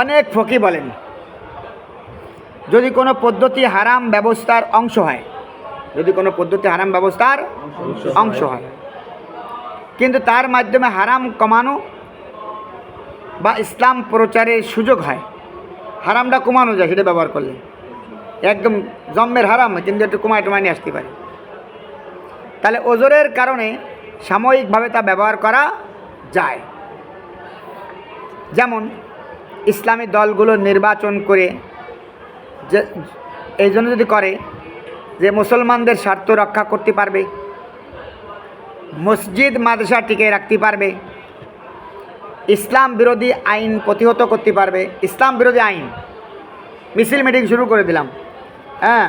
অনেক ফকি বলেন, যদি কোনো পদ্ধতি হারাম ব্যবস্থার অংশ হয়, যদি কোনো পদ্ধতি হারাম ব্যবস্থার অংশ হয়, কিন্তু তার মাধ্যমে হারাম কমানো বা ইসলাম প্রচারের সুযোগ হয়, হারামটা কমানো যায় সেটা ব্যবহার করলে। একদম জন্মের হারাম, কিন্তু একটু কমায় টমায় নিয়ে আসতে পারে। তাহলে ওজোরের কারণে সাময়িকভাবে তা ব্যবহার করা যায়। যেমন ইসলামী দলগুলো নির্বাচন করে এই জন্য যদি করে যে মুসলমানদের স্বার্থ রক্ষা করতে পারবে, মসজিদ, মাদ্রাসা টিকে রাখতে পারবে, ইসলাম বিরোধী আইন প্রতিহত করতে পারবে, ইসলাম বিরোধী আইন। মিছিল মিটিং শুরু করে দিলাম। হ্যাঁ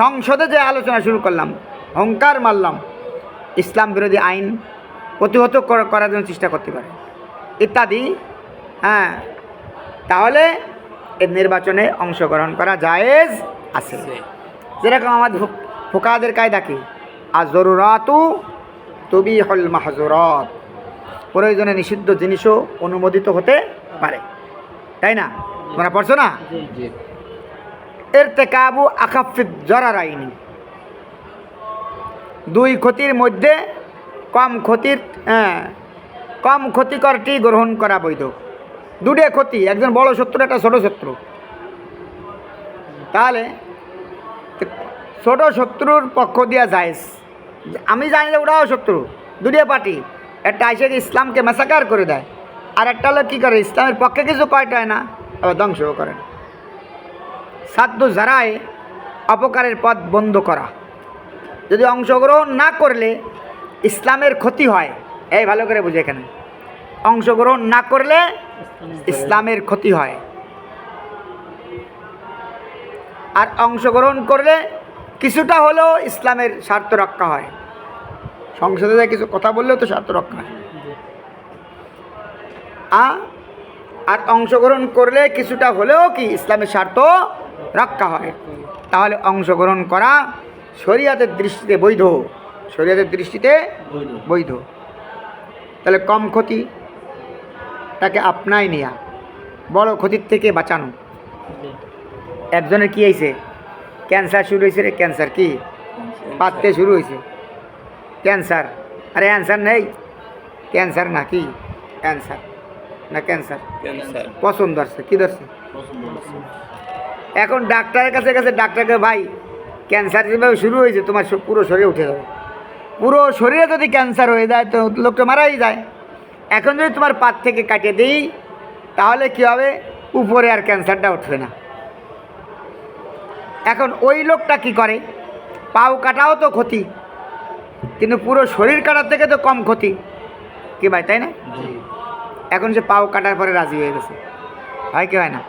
সংসদে যে আলোচনা শুরু করলাম হংকার মারলাম, ইসলাম বিরোধী আইন প্রতিহত করার জন্য চেষ্টা করতে পারে। ইত্যাদি হ্যাঁ তাহলে এর নির্বাচনে অংশগ্রহণ করা জায়েজ আছে। যেরকম আমাদের ফু- ফুকাদের কায়দা কি? আর জরুরাতু তবি হল মাহজুরত। প্রয়োজনে নিষিদ্ধ জিনিসও অনুমোদিত হতে পারে। তাই না? তোমরা পড়ছো না? এর তেকাবু আকাফিদ জরার আইনি দুই ক্ষতির মধ্যে কম ক্ষতির হ্যাঁ, কম ক্ষতিকরটি গ্রহণ করা বৈধ। দুটে ক্ষতি, একজন বড় শত্রু, একটা ছোট শত্রু। তাহলে, ছোট শত্রুর পক্ষ দিয়া যায়। আমি জানি যে ওরাও শত্রু দুটিয়ে পার্টি। একটা এসে ইসলামকে মেসাকার করে দেয়। আর একটা হলো কী করে, ইসলামের পক্ষে কিছু কয়টায় না, আবার ধ্বংসও করে সাধ্য যারায় অপকারের পথ বন্ধ করা। যদি অংশগ্রহণ না করলে ইসলামের ক্ষতি হয়, এই ভালো করে বুঝে এখানে। অংশগ্রহণ না করলে ইসলামের ক্ষতি হয়। আর অংশগ্রহণ করলে কিছুটা হলেও ইসলামের স্বার্থ রক্ষা হয়। সংসদে কিছু কথা বললেও তো স্বার্থ রক্ষা হয়। আর অংশগ্রহণ করলে কিছুটা হলেও কি ইসলামের স্বার্থ রক্ষা হয়? তাহলে অংশগ্রহণ করা শরীয়তের দৃষ্টিতে বৈধ। শরীয়তের দৃষ্টিতে বৈধ। তাহলে কম ক্ষতি তাকে আপনাই নেয়া। বড় ক্ষতির থেকে বাঁচানো। একজনের কি হয়েছে ক্যান্সার শুরু হয়েছে রে ক্যান্সার কি? পাততে শুরু হয়েছে ক্যান্সার। আরে অ্যান্সার নেই? ক্যান্সার না কি? ক্যান্সার না ক্যান্সার? ক্যান্সার। পছন্দ আসছে। কী ধরছে? এখন ডাক্তারের কাছে কাছে ডাক্তারকে ভাই ক্যান্সার যেভাবে শুরু হয়েছে তোমার পুরো শরীরে উঠে যাবে। পুরো শরীরে যদি ক্যান্সার হয়ে যায় তো লোকটা মারাই যায়। এখন যদি তোমার পাত থেকে কাটিয়ে দিই তাহলে কী হবে? উপরে আর ক্যান্সারটা উঠবে না। এখন ওই লোকটা কি করে? পাও কাটাও তো ক্ষতি কিন্তু পুরো শরীর কাটার থেকে তো কম ক্ষতি। কি ভাই তাই না? এখন সে পাও কাটার পরে রাজি হয়ে গেছে। হয় কি হয় না?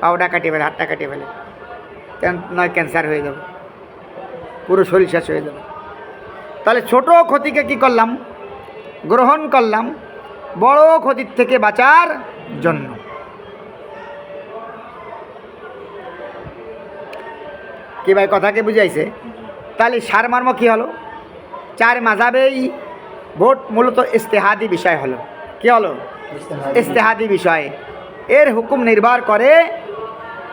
পাওটা কাটিয়ে ফেলে হাতটা কাটিয়ে ফেলে। কেন? নয় ক্যান্সার হয়ে যাবে। পুরো শরীর শেষ হয়ে যাবে। তাহলে ছোট ক্ষতিকে কি করলাম? গ্রহণ করলাম। বড় ক্ষতির থেকে বাঁচার জন্য। কি ভাই কথাকে বুঝাইছে? তাহলে সারমর্ম কি হলো? চার মাঝাবেই ভোট মূলত ইস্তেহাদি বিষয় হলো। কি হলো? ইস্তেহাদি বিষয়। এর হুকুম নির্ভর করে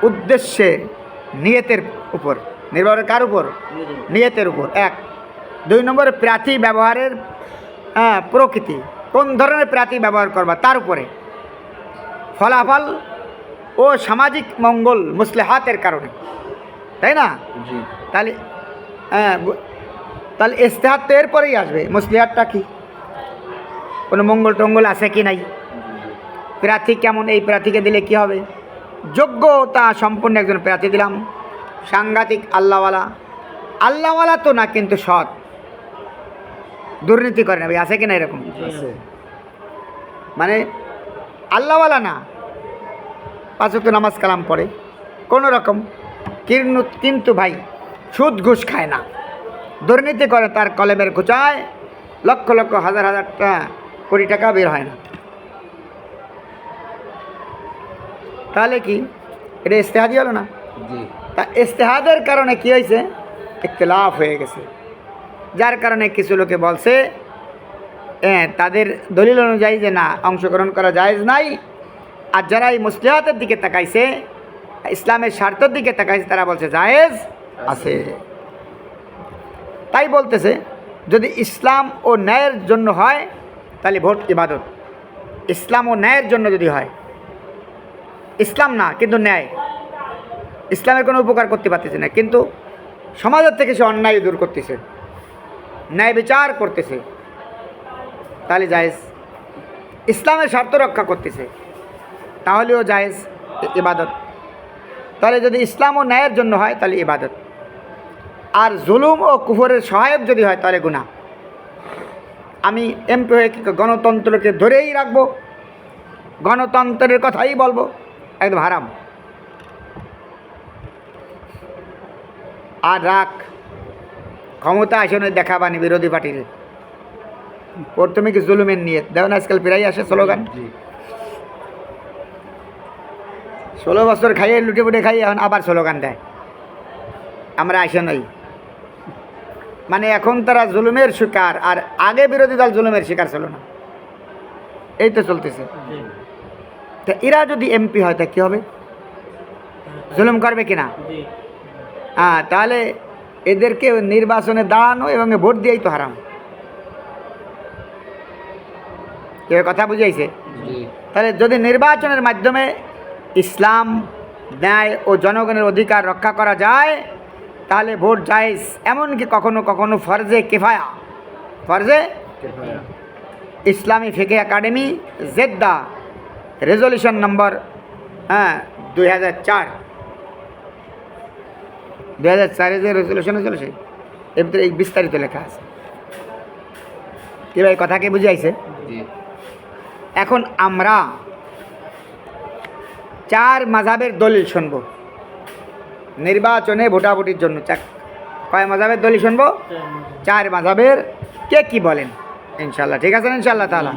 উদ্দেশ্যে, নিয়তের উপর। নির্ভর কার উপর? নিয়তের উপর। এক, দুই নম্বর প্রার্থী ব্যবহারের প্রকৃতি। কোন ধরনের প্রার্থী ব্যবহার করবা? তার উপরে। ফলাফল ও সামাজিক মঙ্গল মুসলেহাতের কারণে। তাই না? তাহলে হ্যাঁ তাহলে ইস্তেহাত তো এরপরেই আসবে। মুসলিহাতটা কি? কোনো মঙ্গল টঙ্গল আছে কি নাই? প্রার্থী কেমন? এই প্রার্থীকে দিলে কি হবে? যোগ্যতা সম্পন্ন একজন প্রার্থী দিলাম। সাংঘাতিক আল্লাহওয়ালা। আল্লাহওয়ালা তো না কিন্তু সৎ। দুর্নীতি করে না ভাই আছে কি না এরকম মানে আল্লাহওয়ালা না। পাঁচক নামাজ কালাম পড়ে। কোনো রকম কিন্তু কিন্তু ভাই সুদ ঘুষ খায় না। দুর্নীতি করে তার কলেমের ঘুচায়। লক্ষ লক্ষ হাজার হাজার কোটি টাকা বের হয় না। তাহলে কি? এটা ইস্তেহাদি হলো না? জি। তা ইস্তেহাদের কারণে কি হয়েছে? ইখতলাফ হয়ে গেছে। যার কারণে কিছু লোকে বলছে হ্যাঁ তাদের দলিল অনুযায়ী যে না, অংশগ্রহণ করা জায়েজ নাই। আর যারা এই মুসলিহাতের দিকে তাকাইছে, ইসলামের স্বার্থের দিকে তাকাইছে, তারা বলছে, জায়েজ আছে। তাই বলতেছে, যদি ইসলাম ও ন্যায়ের জন্য হয়, তাহলে ভোট ইবাদত। ইসলাম ও ন্যায়ের জন্য যদি হয়। ইসলাম না, কিন্তু ন্যায়। ইসলামের কোনো উপকার করতে পারতেছে না, কিন্তু সমাজের থেকে সে অন্যায় দূর করতেছে। ন্যায় বিচার করতেছে। তাহলে জায়েজ। ইসলামের স্বার্থ রক্ষা করতেছে। তাহলেও জায়েজ ইবাদত। তাহলে যদি ইসলাম ও ন্যায়ের জন্য হয়, তাহলে ইবাদত। আর জুলুম ও কুফরের সহায়ক যদি হয়, তাহলে গুণা আমি এমপি হয়ে গণতন্ত্রকে ধরেই রাখব। গণতন্ত্রের কথাই বলব। একদম হারাম। আর রাখ। ক্ষমতা আসনে দেখাবানি বিরোধী পার্টির। প্রথমে কি জুলুমের নিয়ে। দেখো না আজকাল প্রায় আসে স্লোগান। ষোলো বছর খাইয়ে লুটে ফুটে খাইয়ে এখন আবার স্লোগান দেয়। আমরা আসে নই। মানে এখন তারা জুলুমের শিকার আর আগে বিরোধী দল জুলুমের শিকার ছিল না। এই তো চলতেছে। তা এরা যদি এমপি হয় তা কী হবে? জুলুম করবে কিনা? হ্যাঁ তাহলে এদেরকে নির্বাচনে দাঁড়ানো এবং ভোট দিয়েই তো হারাম। কেউ কথা বুঝাইছে? তাহলে যদি নির্বাচনের মাধ্যমে ইসলাম ন্যায় ও জনগণের অধিকার রক্ষা করা যায় তাহলে ভোট জায়েজ এমনকি কখনো কখনো ফরজে কেফায়া। ফরজে ইসলামী ফিকে একাডেমি জেদ্দা রেজলিউশন নম্বর হ্যাঁ দুই হাজার চার। দুই হাজার চারে যে রেজলিউশনে চলেছে এর ভিতরে এই বিস্তারিত লেখা আছে। এবার এই কথা কে বুঝাইছে? এখন আমরা চার মাঝাবের দলিল শুনব। নির্বাচনে ভোটাভুটির জন্য চাক- কয় মাঝাবের দলিল শুনব? চার মাঝাবের কে কি বলেন? ইনশাল্লাহ ঠিক আছে ইনশাল্লাহ তাহলে